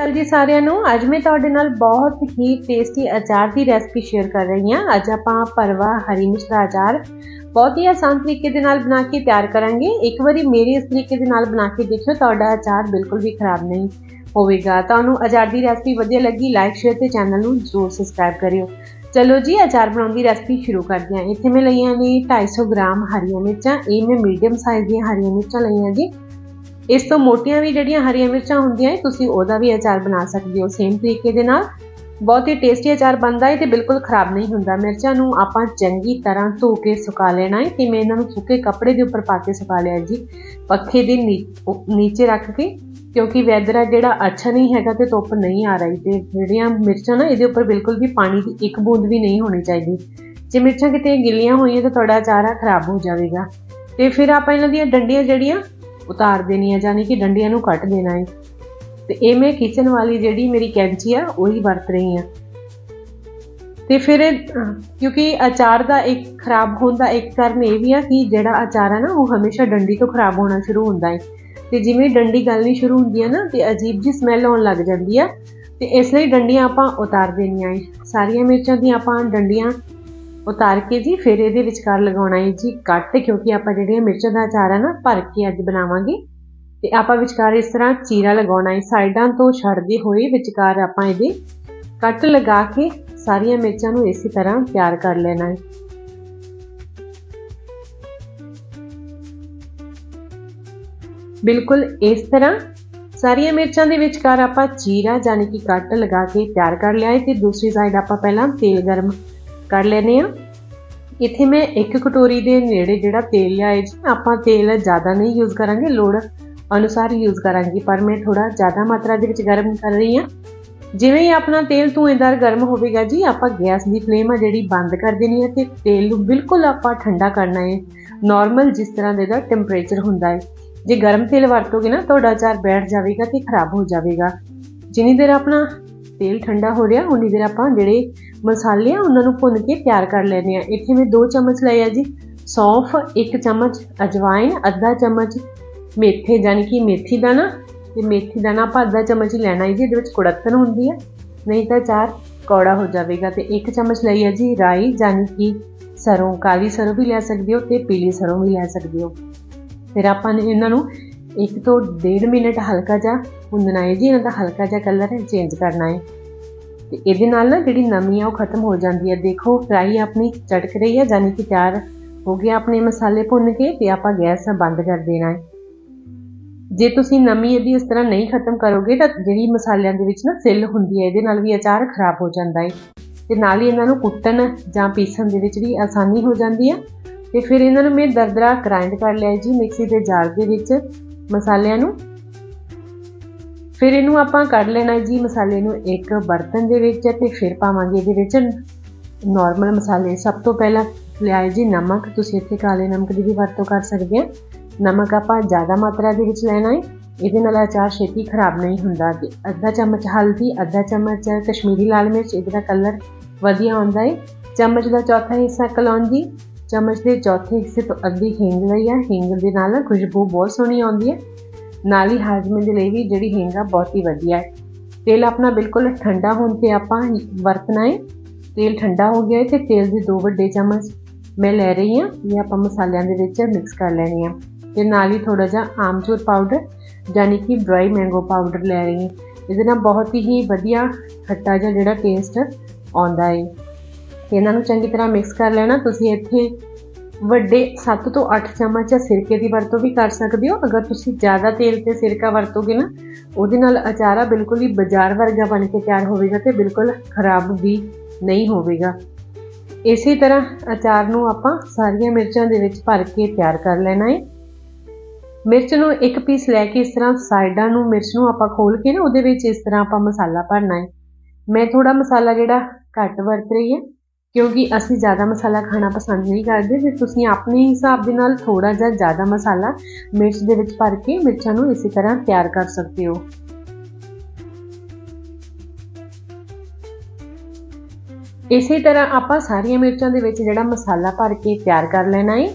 ਕੱਲ ਜੀ ਸਾਰਿਆਂ ਨੂੰ। ਅੱਜ ਮੈਂ ਤੁਹਾਡੇ ਨਾਲ ਬਹੁਤ ਹੀ ਟੇਸਟੀ ਅਚਾਰ ਦੀ ਰੈਸਪੀ ਸ਼ੇਅਰ ਕਰ ਰਹੀ ਹਾਂ। ਅੱਜ ਆਪਾਂ ਪਰਵਾ ਹਰੀ ਮਿਰਚ ਦਾ ਅਚਾਰ ਬਹੁਤ ਹੀ ਆਸਾਨ ਤਰੀਕੇ ਦੇ ਨਾਲ ਬਣਾ ਕੇ ਤਿਆਰ ਕਰਾਂਗੇ। ਇੱਕ ਵਾਰੀ ਮੇਰੇ ਇਸ ਤਰੀਕੇ ਦੇ ਨਾਲ ਬਣਾ ਕੇ ਦੇਖਿਓ, ਤੁਹਾਡਾ ਅਚਾਰ ਬਿਲਕੁਲ ਵੀ ਖਰਾਬ ਨਹੀਂ ਹੋਵੇਗਾ। ਤੁਹਾਨੂੰ ਅਚਾਰ ਦੀ ਰੈਸਪੀ ਵਧੀਆ ਲੱਗੀ ਲਾਈਕ ਸ਼ੇਅਰ ਤੇ ਚੈਨਲ ਨੂੰ ਜ਼ਰੂਰ ਸਬਸਕ੍ਰਾਈਬ ਕਰਿਓ। ਚਲੋ ਜੀ, ਅਚਾਰ ਬਣਾਉਣ ਦੀ ਰੈਸਪੀ ਸ਼ੁਰੂ ਕਰਦੇ ਹਾਂ। ਇੱਥੇ ਮੈਂ ਲਈਆਂ ਨੇ 250 ਗ੍ਰਾਮ ਹਰੀਆਂ ਮਿਰਚਾਂ। ਇਹ ਮੈਂ ਮੀਡੀਅਮ ਸਾਈਜ਼ ਦੀਆਂ ਹਰੀਆਂ ਮਿਰਚਾਂ ਲਈਆਂ ਜੀ। ਇਸ ਤੋਂ ਮੋਟੀਆਂ ਵੀ ਜਿਹੜੀਆਂ ਹਰੀਆਂ ਮਿਰਚਾਂ ਹੁੰਦੀਆਂ ਹੈ ਤੁਸੀਂ ਉਹਦਾ ਵੀ ਅਚਾਰ ਬਣਾ ਸਕਦੇ ਹੋ ਸੇਮ ਤਰੀਕੇ ਦੇ ਨਾਲ। ਬਹੁਤ ਹੀ ਟੇਸਟੀ ਅਚਾਰ ਬਣਦਾ ਹੈ ਤੇ ਬਿਲਕੁਲ ਖਰਾਬ ਨਹੀਂ ਹੁੰਦਾ। ਮਿਰਚਾਂ ਨੂੰ ਆਪਾਂ ਚੰਗੀ ਤਰ੍ਹਾਂ ਧੋ ਕੇ ਸੁਕਾ ਲੈਣਾ ਹੈ। ਤੇ ਮੈਂ ਇਹਨਾਂ ਨੂੰ ਸੁੱਕੇ ਕੱਪੜੇ ਦੇ ਉੱਪਰ ਪਾ ਕੇ ਸੁਕਾ ਲਿਆ ਜੀ। ਪੱਖੇ ਦੇ ਨੀਚੇ ਰੱਖ ਕੇ, ਕਿਉਂਕਿ ਵੈਦਰ ਆ ਜਿਹੜਾ ਅੱਛਾ ਨਹੀਂ ਹੈਗਾ ਤੇ ਧੁੱਪ ਨਹੀਂ ਆ ਰਹੀ ਤੇ ਜਿਹੜੀਆਂ ਮਿਰਚਾਂ ਨਾ ਇਹਦੇ ਉੱਪਰ ਬਿਲਕੁਲ ਵੀ ਪਾਣੀ ਦੀ ਇੱਕ ਬੂੰਦ ਵੀ ਨਹੀਂ ਹੋਣੀ ਚਾਹੀਦੀ। ਜੇ ਮਿਰਚਾਂ ਕਿਤੇ ਗਿੱਲੀਆਂ ਹੋਈਆਂ ਤਾਂ ਤੁਹਾਡਾ ਅਚਾਰ ਆ ਖਰਾਬ ਹੋ ਜਾਵੇਗਾ। ਤੇ ਫਿਰ ਆਪਾਂ ਇਹਨਾਂ ਦੀਆਂ ਡੰਡੀਆਂ ਜਿਹੜੀਆਂ ਉਤਾਰ ਦੇਣੀ ਹੈ ਯਾਨੀ ਕਿ ਡੰਡੀਆਂ ਨੂੰ ਕੱਟ ਦੇਣਾ ਹੈ। ਤੇ ਇਹ ਮੈਂ ਕਿਚਨ ਵਾਲੀ ਜਿਹੜੀ ਮੇਰੀ ਕੈਂਚੀ ਆ, ਉਹੀ ਵਰਤ ਰਹੀ ਆ ਤੇ ਫਿਰ ਕਿਉਂਕਿ ਅਚਾਰ ਦਾ ਇੱਕ ਖਰਾਬ ਹੋਣ ਦਾ ਇੱਕ ਕਾਰਨ ਇਹ ਵੀ ਆ ਕਿ ਜਿਹੜਾ ਅਚਾਰ ਆ ਨਾ, ਉਹ ਹਮੇਸ਼ਾ ਡੰਡੀ ਤੋਂ ਖਰਾਬ ਹੋਣਾ ਸ਼ੁਰੂ ਹੁੰਦਾ ਹੈ। ਤੇ ਜਿਵੇਂ ਡੰਡੀ ਗਲਣੀ ਸ਼ੁਰੂ ਹੁੰਦੀ ਆ ਨਾ, ਤੇ ਅਜੀਬ ਜੀ ਸਮੈਲ ਆਉਣ ਲੱਗ ਜਾਂਦੀ ਆ। ਤੇ ਇਸ ਲਈ ਡੰਡੀਆਂ ਆਪਾਂ ਉਤਾਰ ਦੇਣੀਆਂ ਹੈ। ਸਾਰੀਆਂ ਮਿਰਚਾਂ ਦੀਆਂ ਆਪਾਂ ਡੰਡੀਆਂ ਉਤਾਰ ਕੇ ਜੀ, ਫਿਰ ਇਹਦੇ ਵਿਚਕਾਰ ਲਗਾਉਣਾ ਹੈ ਜੀ ਕੱਟ, ਕਿਉਂਕਿ ਆਪਾਂ ਜਿਹੜੀਆਂ ਮਿਰਚਾਂ ਦਾ ਅਚਾਰ ਹੈ ਨਾ, ਭਰ ਕੇ ਅੱਜ ਬਣਾਵਾਂਗੇ। ਤੇ ਆਪਾਂ ਵਿਚਕਾਰ ਇਸ ਤਰ੍ਹਾਂ ਚੀਰਾ ਲਗਾਉਣਾ ਹੈ। ਸਾਈਡਾਂ ਤੋਂ ਛੱਡਦੇ ਹੋਏ ਵਿਚਕਾਰ ਆਪਾਂ ਇਹਦੇ ਕੱਟ ਲਗਾ ਕੇ ਸਾਰੀਆਂ ਮਿਰਚਾਂ ਨੂੰ ਇਸੇ ਤਰ੍ਹਾਂ ਤਿਆਰ ਕਰ ਲੈਣਾ ਹੈ। ਬਿਲਕੁਲ ਇਸ ਤਰ੍ਹਾਂ ਸਾਰੀਆਂ ਮਿਰਚਾਂ ਦੇ ਵਿਚਕਾਰ ਆਪਾਂ ਚੀਰਾ, ਯਾਨੀ ਕਿ ਕੱਟ ਲਗਾ ਕੇ ਤਿਆਰ ਕਰ ਲਿਆ ਹੈ। ਤੇ ਦੂਸਰੀ ਸਾਈਡ ਆਪਾਂ ਪਹਿਲਾਂ ਤੇਲ ਗਰਮ ਕਰ ਲੈਨੇ ਆ ਇੱਥੇ ਮੈਂ ਇੱਕ ਕਟੋਰੀ ਦੇ ਨੇੜੇ ਜਿਹੜਾ ਤੇਲ ਲਿਆ ਹੈ ਜੀ, ਆਪਾਂ ਤੇਲ ਜ਼ਿਆਦਾ ਨਹੀਂ ਯੂਜ਼ ਕਰਾਂਗੇ, ਲੋੜ ਅਨੁਸਾਰ ਯੂਜ਼ ਕਰਾਂਗੇ, ਪਰ ਮੈਂ ਥੋੜਾ ਜ਼ਿਆਦਾ ਮਾਤਰਾ ਦੇ ਵਿੱਚ ਗਰਮ ਕਰ ਰਹੀ ਹਾਂ। ਜਿਵੇਂ ਹੀ ਆਪਣਾ ਤੇਲ ਧੂਏਦਾਰ ਗਰਮ ਹੋਵੇਗਾ ਜੀ, ਆਪਾਂ ਗੈਸ ਦੀ ਫਲੇਮ ਆ ਜਿਹੜੀ ਬੰਦ ਕਰ ਦੇਣੀ ਹੈ ਤੇ ਤੇਲ ਨੂੰ ਬਿਲਕੁਲ ਆਪਾਂ ਠੰਡਾ ਕਰਨਾ ਹੈ। ਨਾਰਮਲ ਜਿਸ ਤਰ੍ਹਾਂ ਦੇ ਦਾ ਟੈਂਪਰੇਚਰ ਹੁੰਦਾ ਹੈ। ਜੇ ਗਰਮ ਤੇਲ ਵਰਤੋਗੇ ਨਾ, ਤੁਹਾਡਾ ਚਾਰ ਬੈਠ ਜਾਵੇਗਾ ਤੇ ਖਰਾਬ ਹੋ ਜਾਵੇਗਾ। ਜਿੰਨੀ ਦੇਰ ਆਪਣਾ ਤੇਲ ਠੰਡਾ ਹੋ ਰਿਹਾ ਉਨੀ ਦੇਰ ਆਪਾਂ ਜਿਹੜੇ ਮਸਾਲੇ ਆ, ਉਹਨਾਂ ਨੂੰ ਭੁੰਨ ਕੇ ਤਿਆਰ ਕਰ ਲੈਣੇ ਆ ਇੱਥੇ ਮੈਂ 2 ਚਮਚ ਲਏ ਆ ਜੀ। ਸੌਂਫ 1 ਚਮਚ ਅਜਵਾਇਨ ਅੱਧਾ ਚਮਚ ਮੇਥੇ ਯਾਨੀ ਕਿ ਮੇਥੀ ਦਾਣਾ। ਤੇ ਮੇਥੀ ਦਾਣਾ ਆਪਾਂ ਅੱਧਾ ਚਮਚ ਲੈਣਾ ਹੈ ਜੀ, ਇਹਦੇ ਵਿੱਚ ਕੁੜੱਤਨ ਹੁੰਦੀ ਹੈ। ਨਹੀਂ ਤਾਂ ਚਾਰ ਕੌੜਾ ਹੋ ਜਾਵੇਗਾ। ਤੇ 1 ਚਮਚ ਲਈ ਹੈ ਜੀ ਰਾਈ ਯਾਨੀ ਕਿ ਸਰੋਂ, ਕਾਲੀ ਸਰੋਂ ਵੀ ਲੈ ਸਕਦੇ ਹੋ ਤੇ ਪੀਲੀ ਸਰੋਂ ਵੀ ਲੈ ਸਕਦੇ ਹੋ। ਫਿਰ ਆਪਾਂ ਨੇ ਇਹਨਾਂ ਨੂੰ 1 ਤੋਂ 1.5 ਮਿੰਟ ਹਲਕਾ ਜਿਹਾ ਭੁੰਨਣਾ ਹੈ ਜੀ ਇਹਨਾਂ ਦਾ ਹਲਕਾ ਜਿਹਾ ਕਲਰ ਹੈ ਚੇਂਜ ਕਰਨਾ ਹੈ। ਤੇ ਇਹਦੇ ਨਾਲ ਨਾ ਜਿਹੜੀ ਨਮੀ ਆ, ਉਹ ਖਤਮ ਹੋ ਜਾਂਦੀ ਹੈ। ਦੇਖੋ ਫਰਾਈ ਆਪਣੀ ਚਟਕ ਰਹੀ ਹੈ ਯਾਨੀ ਕਿ ਤਿਆਰ ਹੋ ਗਿਆ ਆਪਣੇ ਮਸਾਲੇ ਭੁੰਨ ਕੇ ਤੇ ਆਪਾਂ ਗੈਸ ਬੰਦ ਕਰ ਦੇਣਾ ਹੈ। ਜੇ ਤੁਸੀਂ ਨਮੀ ਇਹਦੀ ਇਸ ਤਰ੍ਹਾਂ ਨਹੀਂ ਖਤਮ ਕਰੋਗੇ, ਤਾਂ ਜਿਹੜੀ ਮਸਾਲਿਆਂ ਦੇ ਵਿੱਚ ਨਾ ਸਿੱਲ ਹੁੰਦੀ ਹੈ, ਇਹਦੇ ਨਾਲ ਵੀ ਅਚਾਰ ਖਰਾਬ ਹੋ ਜਾਂਦਾ ਹੈ। ਤੇ ਨਾਲ ਹੀ ਇਹਨਾਂ ਨੂੰ ਕੁੱਟਣ ਜਾਂ ਪੀਸਣ ਦੇ ਵਿੱਚ ਵੀ ਆਸਾਨੀ ਹੋ ਜਾਂਦੀ ਹੈ। ਤੇ ਫਿਰ ਇਹਨਾਂ ਨੂੰ ਮੈਂ ਦਰਦਰਾ ਗ੍ਰਾਈਂਡ ਕਰ ਲਿਆ ਜੀ, ਮਿਕਸੀ ਦੇ ਜਾਰ ਦੇ ਵਿੱਚ ਮਸਾਲਿਆਂ ਨੂੰ। ਫਿਰ ਇਹਨੂੰ ਆਪਾਂ ਕੱਢ ਲੈਣਾ ਜੀ ਮਸਾਲੇ ਨੂੰ ਇੱਕ ਬਰਤਨ ਦੇ ਵਿੱਚ ਤੇ ਫਿਰ ਪਾਵਾਂਗੇ ਇਹਦੇ ਵਿੱਚ ਨਾਰਮਲ ਮਸਾਲੇ। ਸਭ ਤੋਂ ਪਹਿਲਾਂ ਲਿਆਏ ਜੀ ਨਮਕ। ਤੁਸੀਂ ਇੱਥੇ ਕਾਲੇ ਨਮਕ ਦੀ ਵੀ ਵਰਤੋਂ ਕਰ ਸਕਦੇ ਆ। ਨਮਕ ਆਪਾਂ ਜ਼ਿਆਦਾ ਮਾਤਰਾ ਦੇ ਵਿੱਚ ਲੈਣਾ ਹੈ। ਇਹਦੇ ਨਾਲ ਅਚਾਰ ਛੇਤੀ ਖਰਾਬ ਨਹੀਂ ਹੁੰਦਾ ਅੱਧਾ ਚਮਚ ਹਲਦੀ, ਅੱਧਾ ਚਮਚ ਕਸ਼ਮੀਰੀ ਲਾਲ ਮਿਰਚ, ਇਹਦੇ ਦਾ ਕਲਰ ਵਧੀਆ ਆਉਂਦਾ ਹੈ। ਚਮਚ ਦਾ ਚੌਥਾ ਹਿੱਸਾ ਕਲੌਂਜੀ। ਚਮਚ ਦੇ ਚੌਥੇ ਹਿੱਸੇ ਤੋਂ ਅੱਧੀ ਹਿੰਗ ਲਈ ਆ। ਹਿੰਗ ਦੇ ਨਾਲ ਖੁਸ਼ਬੂ ਬਹੁਤ ਸੋਹਣੀ ਆਉਂਦੀ ਹੈ। ਨਾਲ ਹੀ ਹਾਜ਼ਮੇ ਦੇ ਲਈ ਵੀ ਜਿਹੜੀ ਹਿੰਗ ਆ ਬਹੁਤ ਹੀ ਵਧੀਆ ਹੈ। ਤੇਲ ਆਪਣਾ ਬਿਲਕੁਲ ਠੰਡਾ ਹੋਣ ਤੇ ਆਪਾਂ ਵਰਤਣਾ ਹੈ। ਤੇਲ ਠੰਡਾ ਹੋ ਗਿਆ ਹੈ ਤੇ ਤੇਲ ਦੇ ਦੋ ਵੱਡੇ ਚਮਚ ਮੈਂ ਲੈ ਰਹੀ ਹਾਂ। ਇਹ ਆਪਾਂ ਮਸਾਲਿਆਂ ਦੇ ਵਿੱਚ ਮਿਕਸ ਕਰ ਲੈਣੀ ਆ ਤੇ ਨਾਲ ਹੀ ਥੋੜਾ ਜਿਹਾ ਆਮਚੂਰ ਪਾਊਡਰ ਯਾਨੀ ਕਿ ਡਰਾਈ ਮੈਂਗੋ ਪਾਊਡਰ ਲੈ ਰਹੀ ਹਾਂ। ਇਹਦੇ ਨਾਲ ਬਹੁਤ ਹੀ ਵਧੀਆ ਖੱਟਾ ਜਿਹਾ ਜਿਹੜਾ ਟੇਸਟ ਆਉਂਦਾ ਹੈ। ਇਹਨਾਂ ਨੂੰ ਚੰਗੀ ਤਰ੍ਹਾਂ ਮਿਕਸ ਕਰ ਲੈਣਾ। ਤੁਸੀਂ ਇੱਥੇ ਵੱਡੇ 7 ਤੋਂ 8 ਚਮਚ ਸਿਰਕੇ ਦੀ ਵਰਤੋਂ ਵੀ ਕਰ ਸਕਦੇ ਹੋ। ਅਗਰ ਤੁਸੀਂ ਜ਼ਿਆਦਾ ਤੇਲ ਤੇ ਸਿਰਕਾ ਵਰਤੋਗੇ ਨਾ, ਉਹਦੇ ਨਾਲ ਅਚਾਰਾ ਬਿਲਕੁਲ ਹੀ ਬਾਜ਼ਾਰ ਵਰਗਾ ਬਣ ਕੇ ਤਿਆਰ ਹੋਵੇਗਾ ਤੇ ਬਿਲਕੁਲ ਖਰਾਬ ਵੀ ਨਹੀਂ ਹੋਵੇਗਾ। ਇਸੇ ਤਰ੍ਹਾਂ ਅਚਾਰ ਨੂੰ ਆਪਾਂ ਸਾਰੀਆਂ ਮਿਰਚਾਂ ਦੇ ਵਿੱਚ ਭਰ ਕੇ ਤਿਆਰ ਕਰ ਲੈਣਾ ਹੈ। ਮਿਰਚ ਨੂੰ ਇੱਕ ਪੀਸ ਲੈ ਕੇ ਇਸ ਤਰ੍ਹਾਂ ਸਾਈਡਾਂ ਨੂੰ ਮਿਰਚ ਨੂੰ ਆਪਾਂ ਖੋਲ ਕੇ ਨਾ, ਉਹਦੇ ਵਿੱਚ ਇਸ ਤਰ੍ਹਾਂ ਆਪਾਂ ਮਸਾਲਾ ਭਰਨਾ ਹੈ। ਮੈਂ ਥੋੜਾ ਮਸਾਲਾ ਜਿਹੜਾ ਘੱਟ ਵਰਤ ਰਹੀ ਹਾਂ। ਕਿਉਂਕਿ ਅਸੀਂ ਜ਼ਿਆਦਾ ਮਸਾਲਾ ਖਾਣਾ ਪਸੰਦ ਨਹੀਂ ਕਰਦੇ ਤੇ ਤੁਸੀਂ ਆਪਣੇ ਹਿਸਾਬ ਦੇ ਨਾਲ ਥੋੜਾ ਜਿਹਾ ਜ਼ਿਆਦਾ ਮਸਾਲਾ ਮਿਰਚ ਦੇ ਵਿੱਚ ਭਰ ਕੇ ਮਿਰਚਾਂ ਨੂੰ ਇਸੇ ਤਰ੍ਹਾਂ ਤਿਆਰ ਕਰ ਸਕਦੇ ਹੋ। ਇਸੇ ਤਰ੍ਹਾਂ ਆਪਾਂ ਸਾਰੀਆਂ ਮਿਰਚਾਂ ਦੇ ਵਿੱਚ ਜਿਹੜਾ ਮਸਾਲਾ ਭਰ ਕੇ ਤਿਆਰ ਕਰ ਲੈਣਾ ਹੈ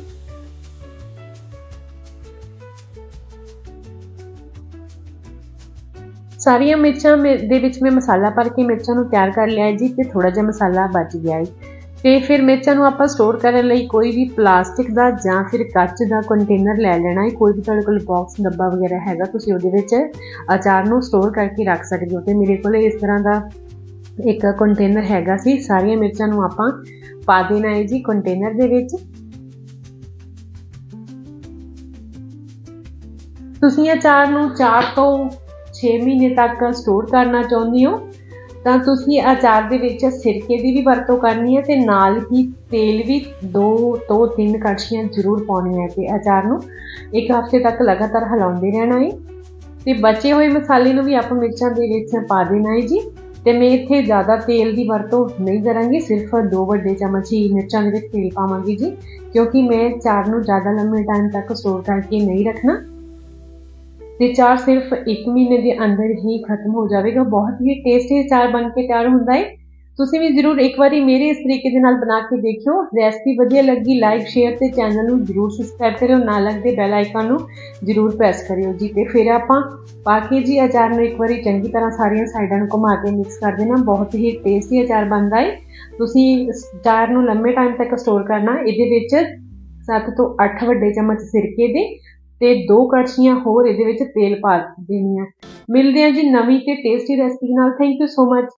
ਸਾਰੀਆਂ ਮਿਰਚਾਂ ਮੇ- ਦੇ ਵਿੱਚ ਮੈਂ ਮਸਾਲਾ ਭਰ ਕੇ ਮਿਰਚਾਂ ਨੂੰ ਤਿਆਰ ਕਰ ਲਿਆ ਜੀ, ਤੇ ਥੋੜਾ ਜਿਹਾ ਮਸਾਲਾ ਬਚ ਗਿਆ ਹੈ ਤੇ ਫਿਰ ਮਿਰਚਾਂ ਨੂੰ ਆਪਾਂ ਸਟੋਰ ਕਰਨ ਲਈ ਕੋਈ ਵੀ ਪਲਾਸਟਿਕ ਦਾ ਜਾਂ ਫਿਰ ਕੱਚ ਦਾ ਕੰਟੇਨਰ ਲੈ ਲੈਣਾ ਹੈ। ਕੋਈ ਵੀ ਤੁਹਾਡੇ ਕੋਲ ਬਾਕਸ ਡੱਬਾ ਵਗੈਰਾ ਹੈਗਾ, ਤੁਸੀਂ ਉਹਦੇ ਵਿੱਚ ਅਚਾਰ ਨੂੰ ਸਟੋਰ ਕਰਕੇ ਰੱਖ ਸਕਦੇ ਹੋ। ਤੇ ਮੇਰੇ ਕੋਲ ਇਸ ਤਰ੍ਹਾਂ ਦਾ ਇੱਕ ਕੰਟੇਨਰ ਹੈਗਾ ਸੀ। ਸਾਰੀਆਂ ਮਿਰਚਾਂ ਨੂੰ ਆਪਾਂ ਪਾ ਦੇਣਾ ਹੈ ਜੀ ਕੰਟੇਨਰ ਦੇ ਵਿੱਚ। ਤੁਸੀਂ ਅਚਾਰ ਨੂੰ 4 ਤੋਂ 6 ਮਹੀਨੇ ਤੱਕ ਸਟੋਰ ਕਰਨਾ ਚਾਹੁੰਦੇ ਹੋ। ਤਾਂ ਤੁਸੀਂ ਅਚਾਰ ਦੇ ਵਿੱਚ ਸਿਰਕੇ ਦੀ ਵੀ ਵਰਤੋਂ ਕਰਨੀ ਹੈ ਤੇ ਨਾਲ ਹੀ ਤੇਲ ਵੀ 2 ਤੋਂ 3 ਕੜਛੀਆਂ ਜ਼ਰੂਰ ਪਾਉਣੀਆਂ ਹੈ ਤੇ ਅਚਾਰ ਨੂੰ ਇੱਕ ਹਫ਼ਤੇ ਤੱਕ ਲਗਾਤਾਰ ਹਿਲਾਉਂਦੇ ਰਹਿਣਾ ਹੈ। ਤੇ ਬਚੇ ਹੋਏ ਮਸਾਲੇ ਨੂੰ ਵੀ ਆਪਾਂ ਮਿਰਚਾਂ ਦੇ ਵਿੱਚ ਪਾ ਦੇਣਾ ਹੈ ਜੀ। ਤੇ ਮੈਂ ਇੱਥੇ ਜ਼ਿਆਦਾ ਤੇਲ ਦੀ ਵਰਤੋਂ ਨਹੀਂ ਕਰਾਂਗੀ, ਸਿਰਫ 2 ਵੱਡੇ ਚਮਚ ਹੀ ਮਿਰਚਾਂ ਦੇ ਵਿੱਚ ਤੇਲ ਪਾਵਾਂਗੀ ਜੀ, ਕਿਉਂਕਿ ਮੈਂ ਚਾਰ ਨੂੰ ਜ਼ਿਆਦਾ ਲੰਮੇ ਟਾਈਮ ਤੱਕ ਸਟੋਰ ਕਰਕੇ ਨਹੀਂ ਰੱਖਣਾ। ਤੇ ਚਾਰ ਸਿਰਫ 1 ਮਹੀਨੇ ਦੇ ਅੰਦਰ ਹੀ ਖਤਮ ਹੋ ਜਾਵੇਗਾ ਬਹੁਤ ਹੀ ਟੇਸਟੀ ਚਾਰ ਬਣ ਕੇ ਤਿਆਰ ਹੁੰਦਾ ਹੈ। ਤੁਸੀਂ ਵੀ ਜ਼ਰੂਰ ਇੱਕ ਵਾਰੀ ਮੇਰੇ ਇਸ ਤਰੀਕੇ ਦੇ ਨਾਲ ਬਣਾ ਕੇ ਦੇਖਿਓ। ਰੈਸਪੀ ਵਧੀਆ ਲੱਗੀ ਲਾਈਕ ਸ਼ੇਅਰ ਤੇ ਚੈਨਲ ਨੂੰ ਜ਼ਰੂਰ ਸਬਸਕ੍ਰਾਈਬ ਕਰਿਓ। ਨਾਲ ਲੱਗਦੇ ਬੈਲ ਆਈਕਨ ਨੂੰ ਜ਼ਰੂਰ ਪ੍ਰੈਸ ਕਰਿਓ ਜੀ। ਤੇ ਫਿਰ ਆਪਾਂ ਬਾਕੀ ਜੀ ਅਚਾਰ ਨੂੰ ਇੱਕ ਵਾਰੀ ਚੰਗੀ ਤਰ੍ਹਾਂ ਸਾਰੀਆਂ ਸਾਈਡਾਂ ਨੂੰ ਘੁਮਾ ਕੇ ਮਿਕਸ ਕਰ ਦੇਣਾ। ਬਹੁਤ ਹੀ ਟੇਸਟੀ ਅਚਾਰ ਬਣਦਾ ਹੈ। ਤੁਸੀਂ ਇਸ ਅਚਾਰ ਨੂੰ ਲੰਮੇ ਟਾਈਮ ਤੱਕ ਸਟੋਰ ਕਰਨਾ। ਇਹਦੇ ਵਿੱਚ 7 ਤੋਂ 8 ਵੱਡੇ ਚਮਚ ਸਿਰਕੇ ਦੇ ਤੇ ਦੋ ਕੜਛੀਆਂ ਹੋਰ ਇਹਦੇ ਵਿੱਚ ਤੇਲ ਪਾ ਦੇਣੀਆਂ ਮਿਲਦੇ ਹਾਂ ਜੀ ਨਵੀਂ ਤੇ ਟੇਸਟੀ ਰੈਸਪੀ ਨਾਲ। Thank you so much